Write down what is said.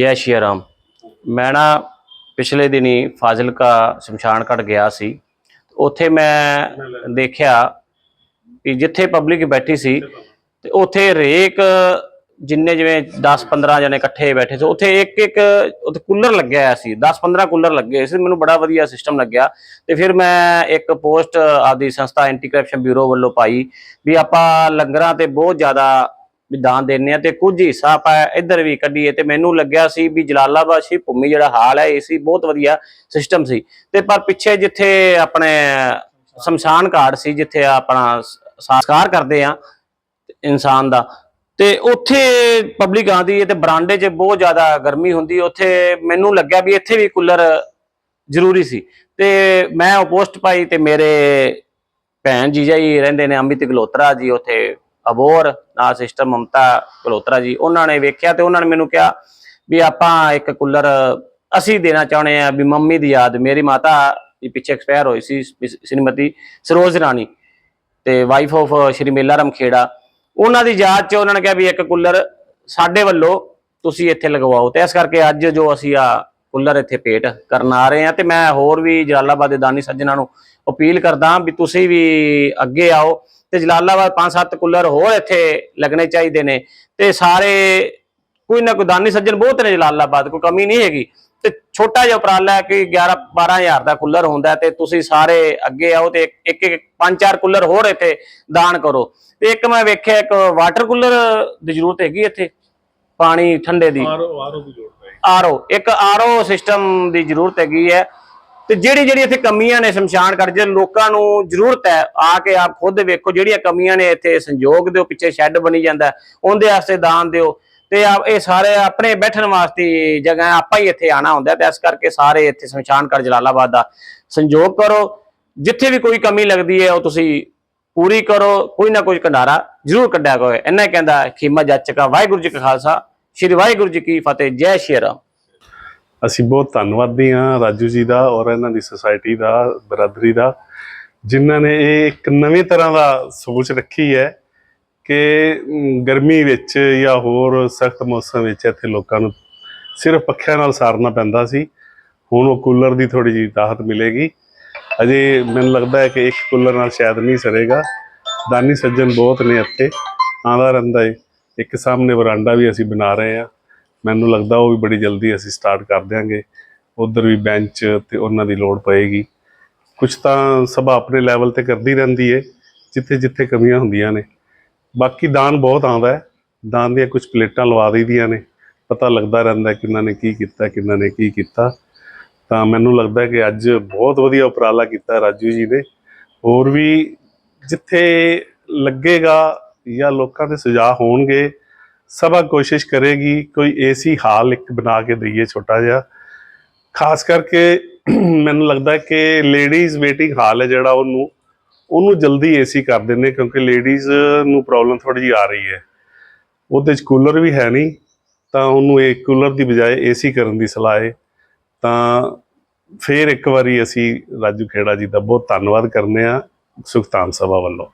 ਜੈ ਸ਼੍ਰੀ ਰਾਮ ਮੈਂ ਨਾ ਪਿਛਲੇ ਦਿਨੀ ਫਾਜ਼ਿਲਕਾ ਸ਼ਮਸ਼ਾਨ ਘਾਟ ਗਿਆ ਸੀ। ਉੱਥੇ ਮੈਂ ਦੇਖਿਆ ਕਿ ਜਿੱਥੇ ਪਬਲਿਕ ਬੈਠੀ ਸੀ ਤੇ ਉੱਥੇ ਰੇਕ ਜਿੰਨੇ ਜਿਵੇਂ 10 15 ਜਣੇ ਇਕੱਠੇ ਬੈਠੇ ਸੀ, ਉੱਥੇ ਇੱਕ ਇੱਕ ਉੱਥੇ ਕੂਲਰ ਲੱਗਿਆ ਹੋਇਆ ਸੀ 10 15 ਕੂਲਰ ਲੱਗੇ ਹੋਏ ਸੀ, ਮੈਨੂੰ ਬੜਾ ਵਧੀਆ ਸਿਸਟਮ ਲੱਗਿਆ। ਤੇ ਫਿਰ ਮੈਂ ਇੱਕ ਪੋਸਟ ਆਪਦੀ ਸੰਸਥਾ ਐਂਟੀ ਕਰਪਸ਼ਨ ਬਿਊਰੋ ਵੱਲੋਂ ਪਾਈ ਵੀ ਆਪਾਂ ਲੰਗਰਾਂ ਤੇ ਬਹੁਤ ਜ਼ਿਆਦਾ ਵੀ ਦਾਨ ਦਿੰਨੇ ਆ ਤੇ ਕੁਝ ਹਿੱਸਾ ਆਪਾਂ ਇੱਧਰ ਵੀ ਕੱਢੀਏ ਤੇ ਮੈਨੂੰ ਲੱਗਿਆ ਸੀ ਵੀ ਜਲਾਲਾਬਾਦ ਸ਼ਿਵ ਭੂਮੀ ਜਿਹੜਾ ਹਾਲ ਹੈ, ਇਹ ਸੀ ਬਹੁਤ ਵਧੀਆ ਸਿਸਟਮ ਸੀ। ਤੇ ਪਰ ਪਿੱਛੇ ਜਿੱਥੇ ਆਪਣੇ ਸ਼ਮਸ਼ਾਨ ਘਾਟ ਸੀ, ਜਿੱਥੇ ਆਪਣਾ ਸੰਸਕਾਰ ਕਰਦੇ ਆ ਇਨਸਾਨ ਦਾ, ਤੇ ਉੱਥੇ ਪਬਲਿਕ ਆਂਦੀ ਹੈ ਤੇ ਬਰਾਂਡੇ 'ਚ ਬਹੁਤ ਜ਼ਿਆਦਾ ਗਰਮੀ ਹੁੰਦੀ ਉੱਥੇ ਮੈਨੂੰ ਲੱਗਿਆ ਵੀ ਇੱਥੇ ਵੀ ਕੂਲਰ ਜ਼ਰੂਰੀ ਸੀ। ਤੇ ਮੈਂ ਉਹ ਪੋਸਟ ਪਾਈ ਤੇ ਮੇਰੇ ਭੈਣ ਜੀਜਾ ਜੀ ਰਹਿੰਦੇ ਨੇ ਅਮਿਤ ਗਲੋਤਰਾ ਜੀ, ਉੱਥੇ ਅਬੋਰ ਨਾਲ ਸਿਸਟਰ ਮਮਤਾ ਕਲੋਤਰਾ ਜੀ, ਉਹਨਾਂ ਨੇ ਵੇਖਿਆ ਤੇ ਉਹਨਾਂ ਨੇ ਮੈਨੂੰ ਕਿਹਾ ਵੀ ਆਪਾਂ ਇੱਕ ਕੂਲਰ ਅਸੀਂ ਦੇਣਾ ਚਾਹੁੰਦੇ ਆ ਵੀ ਮੰਮੀ ਦੀ ਯਾਦ, ਮੇਰੀ ਮਾਤਾ ਦੀ ਪਿੱਛੇ ਐਕਸਪਾਇਰ ਹੋਈ ਸੀ ਸ਼੍ਰੀਮਤੀ ਸਰੋਜ ਰਾਣੀ ਤੇ ਵਾਈਫ ਆਫ ਸ਼੍ਰੀ ਮੇਲਾ ਰਾਮ ਖੇੜਾ। ਉਹਨਾਂ ਦੀ ਯਾਦ 'ਚ ਉਹਨਾਂ ਨੇ ਕਿਹਾ ਵੀ ਇੱਕ ਕੂਲਰ ਸਾਡੇ ਵੱਲੋਂ ਤੁਸੀਂ ਇੱਥੇ ਲਗਵਾਓ ਤੇ ਇਸ ਕਰਕੇ ਅੱਜ ਜੋ ਅਸੀਂ ਆ ਕੂਲਰ ਇੱਥੇ ਪੇਟ ਕਰਨ ਆ ਰਹੇ ਆ ਤੇ ਮੈਂ ਹੋਰ ਵੀ ਜਲਾਲਾਬਾਦ ਦੇ ਦਾਨੀ ਸੱਜਣਾ ਨੂੰ ਅਪੀਲ ਕਰਦਾ ਵੀ ਤੁਸੀਂ ਵੀ ਅੱਗੇ ਆਓ ਤੇ ਜਲਾਲਾਬਾਦ ਪੰਜ ਸੱਤ ਕੂਲਰ ਹੋਰ ਇੱਥੇ ਲੱਗਣੇ ਚਾਹੀਦੇ ਨੇ। ਤੇ ਸਾਰੇ ਕੋਈ ਨਾ ਕੋਈ ਦਾਨੀ ਸੱਜਣ ਬਹੁਤ ਨੇ ਜਲਾਲਾਬਾਦ ਕੋਈ ਕਮੀ ਨਹੀਂ ਹੈਗੀ। ਤੇ ਛੋਟਾ ਜਿਹਾ ਉਪਰਾਲਾ ਹੈ ਕਿ 11 12000 ਦਾ ਕੂਲਰ ਹੁੰਦਾ ਹੈ ਤੇ ਤੁਸੀਂ ਸਾਰੇ ਅੱਗੇ ਆਓ ਤੇ ਇੱਕ ਇੱਕ ਪੰਜ ਚਾਰ ਕੂਲਰ ਹੋਰ ਇੱਥੇ ਦਾਨ ਕਰੋ। ਤੇ ਇੱਕ ਮੈਂ ਵੇਖਿਆ ਇੱਕ ਵਾਟਰ ਕੂਲਰ ਦੀ ਜ਼ਰੂਰਤ ਹੈਗੀ ਇੱਥੇ ਪਾਣੀ ਠੰਡੇ ਦੀ। ਆਰੋ ਆਰੋ ਦੀ ਲੋੜ ਪਈ ਆਰਓ ਇੱਕ ਆਰਓ ਸਿਸਟਮ ਦੀ ਜ਼ਰੂਰਤ ਹੈਗੀ ਹੈ। ਤੇ ਜਿਹੜੀ ਜਿਹੜੀ ਇੱਥੇ ਕਮੀਆਂ ਨੇ ਸ਼ਮਸ਼ਾਨ ਘਾਟ, ਜੇ ਲੋਕਾਂ ਨੂੰ ਜ਼ਰੂਰਤ ਹੈ, ਆ ਕੇ ਆਪ ਖੁਦ ਵੇਖੋ ਜਿਹੜੀਆਂ ਕਮੀਆਂ ਨੇ ਇੱਥੇ ਸੰਯੋਗ ਦਿਓ, ਪਿੱਛੇ ਸ਼ੈੱਡ ਬਣੀ ਜਾਂਦਾ ਉਹਦੇ ਵਾਸਤੇ ਦਾਨ ਦਿਓ। ਤੇ ਆ ਇਹ ਸਾਰੇ ਆਪਣੇ ਬੈਠਣ ਵਾਸਤੇ ਜਗ੍ਹਾ ਆਪਾਂ ਹੀ ਇੱਥੇ ਆਣਾ ਹੁੰਦਾ ਹੈ, ਤੇ ਇਸ ਕਰਕੇ ਸਾਰੇ ਇੱਥੇ ਸ਼ਮਸ਼ਾਨ ਘਾਟ, ਜਲਾਲਾਬਾਦ ਦਾ ਸੰਯੋਗ ਕਰੋ। ਜਿੱਥੇ ਵੀ ਕੋਈ ਕਮੀ ਲੱਗਦੀ ਹੈ, ਉਹ ਤੁਸੀਂ ਪੂਰੀ ਕਰੋ, ਕੋਈ ਨਾ ਕੋਈ ਕੰਡਾਰਾ ਜ਼ਰੂਰ ਕੱਢਿਆ ਕਰੋ। ਇੰਨਾ ਹੀ ਕਹਿੰਦਾ ਖੀਮਾ ਜੱਜ ਕਾ ਵਾਹਿਗੁਰੂ ਜੀ ਕਾ ਖਾਲਸਾ, ਸ਼੍ਰੀ ਵਾਹਿਗੁਰੂ ਜੀ ਕੀ ਫਤਿਹ, ਜੈ ਸ਼੍ਰੀ ਰਾਮ। ਅਸੀਂ ਬਹੁਤ ਧੰਨਵਾਦੀ ਹਾਂ ਰਾਜੂ ਜੀ ਦਾ ਔਰ ਇਹਨਾਂ ਦੀ ਸੁਸਾਇਟੀ ਦਾ, ਬਰਾਦਰੀ ਦਾ, ਜਿਨ੍ਹਾਂ ਨੇ ਇਹ ਇੱਕ ਨਵੇਂ ਤਰ੍ਹਾਂ ਦਾ ਸੋਚ ਰੱਖੀ ਹੈ ਕਿ ਗਰਮੀ ਵਿੱਚ ਜਾਂ ਹੋਰ ਸਖਤ ਮੌਸਮ ਵਿੱਚ ਇੱਥੇ ਲੋਕਾਂ ਨੂੰ ਸਿਰਫ ਪੱਖਿਆਂ ਨਾਲ ਸਾਰਨਾ ਪੈਂਦਾ ਸੀ। ਹੁਣ ਉਹ ਕੂਲਰ ਦੀ ਥੋੜੀ ਜਿਹੀ ਰਾਹਤ ਮਿਲੇਗੀ। ਅਜੇ ਮੈਨੂੰ ਲੱਗਦਾ ਹੈ ਕਿ ਇੱਕ ਕੂਲਰ ਨਾਲ ਸ਼ਾਇਦ ਨਹੀਂ ਸਰੇਗਾ। ਦਾਨੀ ਸੱਜਣ ਬਹੁਤ ਨੇ ਇੱਥੇ। ਆਉਂਦਾ ਰਹਿੰਦਾ ਹੈ ਇੱਕ ਸਾਹਮਣੇ ਵਰਾਂਡਾ ਵੀ ਅਸੀਂ ਬਣਾ ਰਹੇ ਹਾਂ। ਮੈਨੂੰ ਲੱਗਦਾ ਉਹ ਵੀ ਬੜੀ ਜਲਦੀ ਅਸੀਂ ਸਟਾਰਟ ਕਰ ਦਿਆਂਗੇ। ਉਧਰ ਵੀ ਬੈਂਚ ਤੇ ਉਹਨਾਂ ਦੀ ਲੋੜ ਪਏਗੀ। ਕੁਝ ਤਾਂ ਸਭਾ ਆਪਣੇ ਲੈਵਲ ਤੇ ਕਰਦੀ ਰਹਿੰਦੀ ਏ ਜਿੱਥੇ ਜਿੱਥੇ ਕਮੀਆਂ ਹੁੰਦੀਆਂ ਨੇ। ਬਾਕੀ ਦਾਨ ਬਹੁਤ ਆਉਂਦਾ ਹੈ। ਦਾਨ ਦੀਆਂ ਕੁਝ ਪਲੇਟਾਂ ਲਵਾ ਦਈਦੀਆਂ ਨੇ। ਪਤਾ ਲੱਗਦਾ ਰਹਿੰਦਾ ਕਿੰਨਾ ਨੇ ਕੀ ਕੀਤਾ ਕਿੰਨਾ ਨੇ ਕੀ ਕੀਤਾ। ਤਾਂ ਮੈਨੂੰ ਲੱਗਦਾ ਕਿ ਅੱਜ ਬਹੁਤ ਵਧੀਆ ਉਪਰਾਲਾ ਕੀਤਾ ਰਾਜੂ ਜੀ ਨੇ। ਹੋਰ ਵੀ ਜਿੱਥੇ ਲੱਗੇਗਾ ਜਾਂ ਲੋਕਾਂ ਦੇ ਸੁਝਾਅ ਹੋਣਗੇ ਸਭਾ ਕੋਸ਼ਿਸ਼ ਕਰੇਗੀ ਕੋਈ ਏਸੀ ਹਾਲ ਇੱਕ ਬਣਾ ਕੇ ਦਈਏ ਛੋਟਾ ਜਿਹਾ। ਖਾਸ ਕਰਕੇ ਮੈਨੂੰ ਲੱਗਦਾ ਕਿ ਲੇਡੀਜ਼ ਵੇਟਿੰਗ ਹਾਲ ਹੈ ਜਿਹੜਾ ਉਹਨੂੰ ਉਹਨੂੰ ਜਲਦੀ ਏਸੀ ਕਰ ਦਿੰਦੇ ਕਿਉਂਕਿ ਲੇਡੀਜ਼ ਨੂੰ ਪ੍ਰੋਬਲਮ ਥੋੜੀ ਜਿਹੀ ਆ ਰਹੀ ਹੈ। ਉਹਦੇ ਚ ਕੂਲਰ ਵੀ ਹੈ ਨਹੀਂ, ਤਾਂ ਉਹਨੂੰ ਇਹ ਕੂਲਰ ਦੀ ਬਜਾਏ ਏਸੀ ਕਰਨ ਦੀ ਸਲਾਹ ਹੈ। ਤਾਂ ਫਿਰ ਇੱਕ ਵਾਰੀ ਅਸੀਂ ਰਾਜੂ ਖੇੜਾ ਜੀ ਦਾ ਬਹੁਤ ਧੰਨਵਾਦ ਕਰਨੇ ਆ ਸੁਖਤਾਨ ਸਭਾ ਵੱਲੋਂ।